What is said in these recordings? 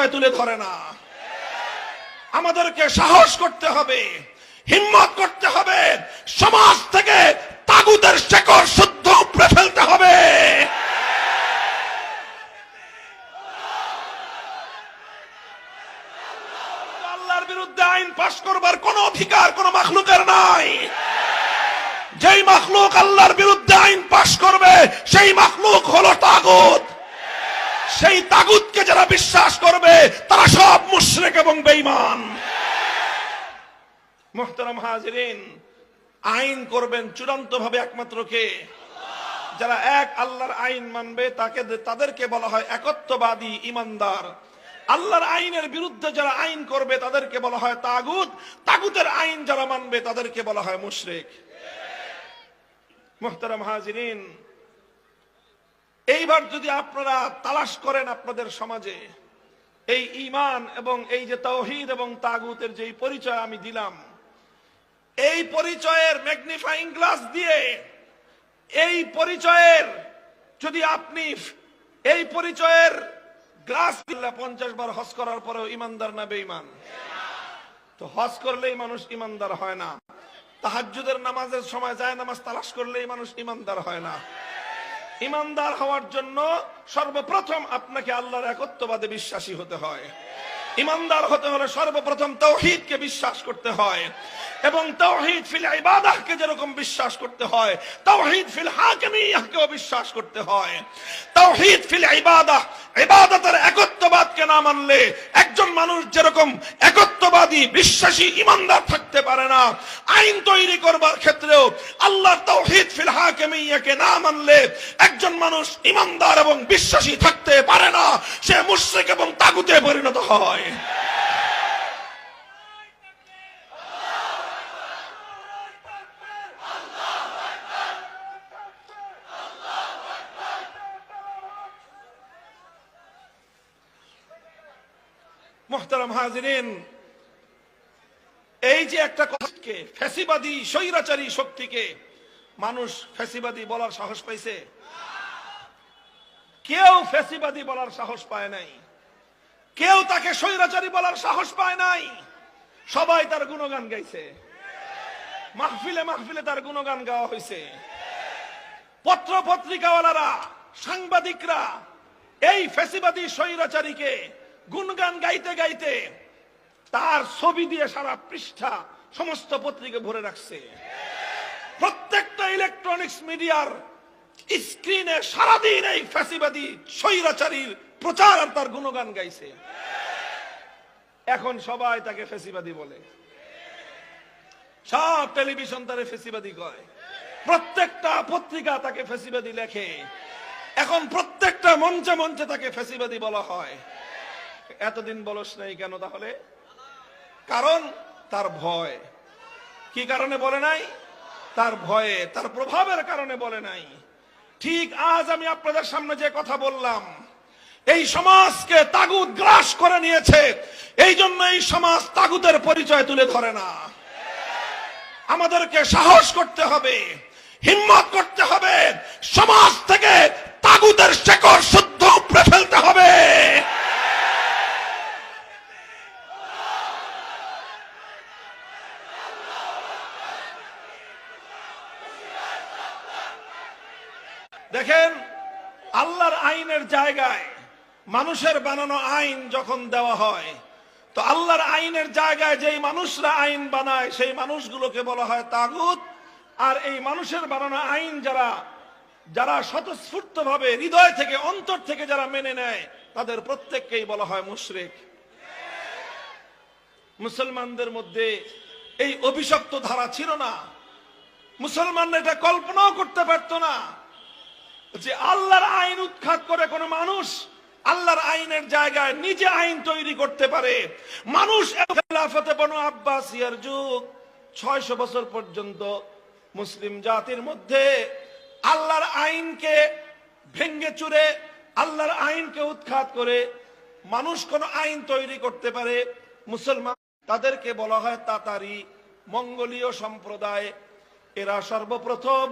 পরিচয় তুলে ধরে না। আমাদেরকে সাহস করতে হবে, হিম্মত করতে হবে, সমাজ থেকে তাগুদের শেকড় শুদ্ধ উপড়ে ফেলতে হবে। আল্লাহর বিরুদ্ধে আইন পাশ করবার কোন অধিকার কোন মাখলুকের নাই। যেই মাখলুক আল্লাহর বিরুদ্ধে আইন পাশ করবে, সেই মাখলুক হলো তাগুত। সেই তাগুতকে যারা বিশ্বাস করবে, তারা সব মুশরিক এবং বেঈমান। মোহতারাম হাজিরিন, আইন করবেন চূড়ান্ত ভাবে একমাত্র কে? যারা এক আল্লাহর আইন মানবে, তাকে তাদেরকে বলা হয় একত্ববাদী ইমানদার। আল্লাহর আইনের বিরুদ্ধে যারা আইন করবে, তাদেরকে বলা হয় তাগুত। তাগুতের আইন যারা মানবে, তাদেরকে বলা হয় মুশরিক। মোহতারাম হাজিরিন এইবার যদি আপনারা তালাশ করেন আপনাদের সমাজে, এই ইমান এবং এই যে তৌহিদ এবং তাগুতের যে পরিচয় আমি দিলাম, এই পরিচয়ের ম্যাগনিফাইং গ্লাস দিয়ে এই পরিচয়ের যদি আপনি এই পরিচয়ের গ্লাস পঞ্চাশ বার হজ করার পরেও ইমানদার না বেঈমান। তো হজ করলেই মানুষ ইমানদার হয় না। তাহাজ্জুদের নামাজের সময় যায় নামাজ তালাশ করলেই মানুষ ইমানদার হয় না। ইমানদার হওয়ার জন্য সর্বপ্রথম আপনাকে আল্লাহর একত্ববাদে বিশ্বাসী হতে হয়। ইমানদার হতে হলে সর্বপ্রথম তৌহিদকে বিশ্বাস করতে হয় এবং তৌহিদ ফিল ইবাদাহকে যেরকম বিশ্বাস করতে হয়, তৌহিদ ফিল হাকিমিয়াহকেও বিশ্বাস করতে হয়। তৌহিদ ফিল ইবাদাহ, ইবাদতের একত্ববাদকে না মানলে একজন মানুষ যেরকম একত্ববাদী, বিশ্বাসী, ইমানদার থাকতে পারে না। আইন তৈরি করবার ক্ষেত্রেও আল্লাহ তৌহিদ ফিল হাকিমিয়াকে না মানলে একজন মানুষ ইমানদার এবং বিশ্বাসী থাকতে পারে না, সে মুশরিক এবং তাগুতে পরিণত হয়। এই যে একটা কথাকে ফ্যাসিবাদী, স্বৈরাচারী শক্তিকে মানুষ ফেসিবাদী বলার সাহস পাইছে? কেউ ফ্যাসিবাদী বলার সাহস পায় নাই। কেউ তাকে স্বৈরাচারী বলার সাহস পায় নাই। সবাই তার গুণগান গাইছে। মাহফিলে মাহফিলে তার গুণগান গাওয়া হয়েছে পত্র পত্রিকাওয়ালারা, সাংবাদিকরা, এই ফ্যাসিবাদী স্বৈরাচারীকে গুণগান গাইতে গাইতে তার ছবি দিয়ে সারা পৃষ্ঠা সমস্ত পত্রিকা ভরে রাখছে। প্রত্যেকটা ইলেকট্রনিক্স মিডিয়ার স্ক্রিনে সারাদিন এই ফ্যাসিবাদী, স্বৈরাচারীর প্রচার আর তার গুণগান গাইছে। এখন সবাই তাকে ফেসিবাদী বলে। সব টেলিভিশন তারে ফেসিবাদী কয়। প্রত্যেকটা পত্রিকা তাকে ফেসিবাদী লেখে। এখন প্রত্যেকটা মঞ্চে মঞ্চে তাকে ফেসিবাদী বলা হয়। এতদিন বলস নাই কেন তাহলে? কারণ তার ভয়। কি কারণে বলে নাই? তার ভয়ে, তার প্রভাবের কারণে বলে নাই। ঠিক আজ আমি আপনাদের সামনে যে কথা বললাম, এই সমাজকে তাগুদ গ্রাস করে নিয়েছে, এই জন্য এই সমাজ তাগুদের পরিচয় তুলে ধরে না। আমাদেরকে সাহস করতে হবে, হিম্মত করতে হবে, সমাজ থেকে তাগুদের শেকড় শুদ্ধ উপড়ে ফেলতে হবে। দেখেন, আল্লাহর আইনের জায়গায় মানুষের বানানো আইন যখন দেওয়া হয়, তো আল্লাহর আইনের জায়গায় যেই মানুষরা আইন বানায়, সেই মানুষগুলোকে বলা হয় তাগুত। আর এই মানুষের বানানো আইন যারা যারা স্বতঃস্ফূর্ত ভাবে হৃদয় থেকে, অন্তর থেকে যারা মেনে নেয়, তাদের প্রত্যেককেই বলা হয় মুশরিক। মুসলমানদের মধ্যে এই অভিশপ্ত ধারা ছিল না। মুসলমানরা এটা কল্পনাও করতে পারতো না। যে আল্লাহর আইন উৎখাত করে কোন মানুষ আল্লাহর আইনের জায়গায় নিজে আইন তৈরি করতে পারে। মানুষ আব্বাসিয়ার যুগ, ছয়শো বছর পর্যন্ত মুসলিম জাতির মধ্যে আল্লাহর আইনকে ভেঙ্গে চুরে, আল্লাহর আইনকে উৎখাত করে মানুষ কোন আইন তৈরি করতে পারে। মুসলমান তাদেরকে বলা হয় তাতারি, মঙ্গোলীয় সম্প্রদায়। এরা সর্বপ্রথম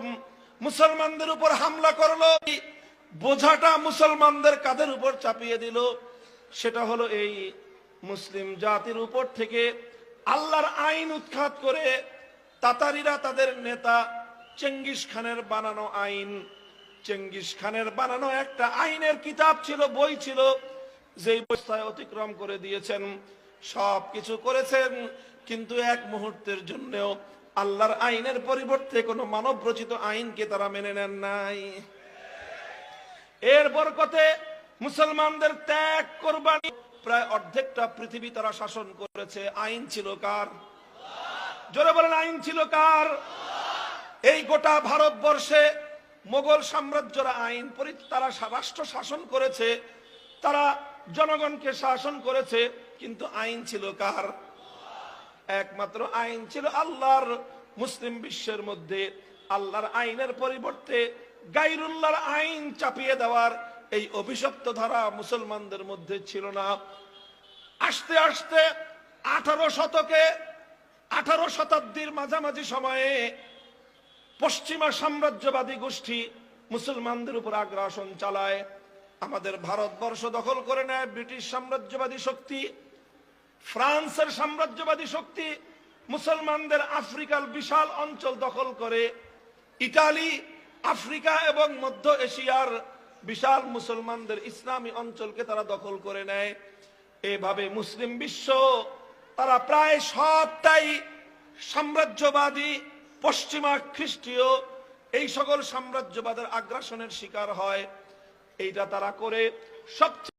মুসলমানদের উপর হামলা করল। বোঝাটা মুসলমানদের কাদের উপর চাপিয়ে দিল? সেটা হলো এই মুসলিম জাতির উপর থেকে আল্লাহর আইন উৎখাত করে তাতারিরা তাদের নেতা চেঙ্গিস খানের বানানো আইন। চেঙ্গিস খানের বানানো একটা আইনের কিতাব ছিল, বই ছিল, যেই বস্তায় অতিক্রম করে দিয়েছেন। সব কিছু করেছেন, কিন্তু এক মুহূর্তের জন্যও আল্লাহর আইনের পরিবর্তে কোনো মানব রচিত আইনকে তারা মেনে নেন নাই। এর বরকতে মুসলমানদের ত্যাগ, কোরবানি, প্রায় অর্ধেকটা পৃথিবী তারা শাসন করেছে। আইন ছিল কার? জোরে বলেন, আইন ছিল কার? এই গোটা ভারতবর্ষে মোগল সাম্রাজ্যরা আইন তারা রাষ্ট্র শাসন করেছে, তারা জনগণকে শাসন করেছে, কিন্তু আইন ছিল কার? একমাত্র আইন ছিল আল্লাহর মুসলিম বিশ্বের মধ্যে। আল্লাহর আইনের পরিবর্তে গাইরুল্লাহর আইন চাপিয়ে দেওয়ার এই অভিশপ্ত ধারা মুসলমানদের মধ্যে ছিল না। আস্তে আস্তে আঠারো শতকে, আঠারো শতাব্দীর মাঝামাঝি সময়ে পশ্চিমা সাম্রাজ্যবাদী গোষ্ঠী মুসলমানদের উপর আগ্রাসন চালায়। আমাদের ভারতবর্ষ দখল করে নেয় ব্রিটিশ সাম্রাজ্যবাদী শক্তি। ফ্রান্সের সাম্রাজ্যবাদী শক্তি মুসলমানদের আফ্রিকার বিশাল অঞ্চল দখল করে ইটালি আফ্রিকা এবং মধ্য এশিয়ার বিশাল মুসলমানদের ইসলামী অঞ্চলকে তারা দখল করে নেয়। এভাবে মুসলিম বিশ্ব তারা প্রায় সবটাই সাম্রাজ্যবাদী, পশ্চিমা খ্রিস্টীয়, এই সকল সাম্রাজ্যবাদের আগ্রাসনের শিকার হয়। এইটা তারা করে। সবচেয়ে